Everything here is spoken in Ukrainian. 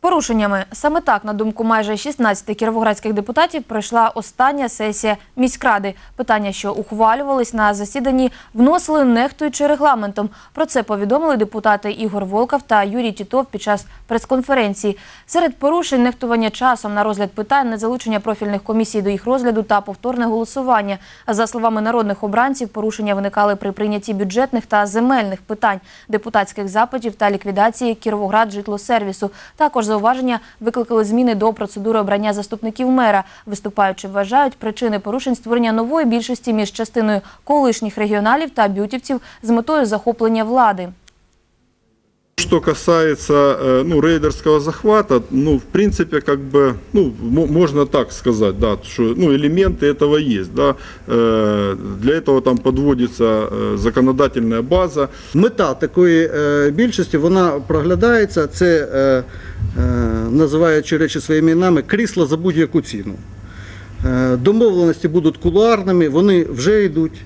порушеннями саме так, на думку майже 16 кіровоградських депутатів, пройшла остання сесія міськради. Питання, що ухвалювались на засіданні, вносили нехтуючи регламентом. Про це повідомили депутати Ігор Волков та Юрій Тітов під час прес-конференції. Серед порушень нехтування часом на розгляд питань, незалучення профільних комісій до їх розгляду та повторне голосування. За словами народних обранців, порушення виникали при прийнятті бюджетних та земельних питань, депутатських запитів та ліквідації Кіровоград житлосервісу. Також зауваження викликали зміни до процедури обрання заступників мера. Виступаючи, вважають причини порушень створення нової більшості між частиною колишніх регіоналів та бютівців з метою захоплення влади. Что касается э, ну, рейдерского захвата, ну, в принципе, как бы, ну, мо- можно так сказать, да, что, ну, элементы этого есть, да, Э, для этого там подводится э, законодательная база, Мета такої е, більшості вона проглядається. Це е, е, називаючи речі своїми іменами, крісло за будь-яку ціну. Е, домовленості будуть кулуарними, вони вже йдуть.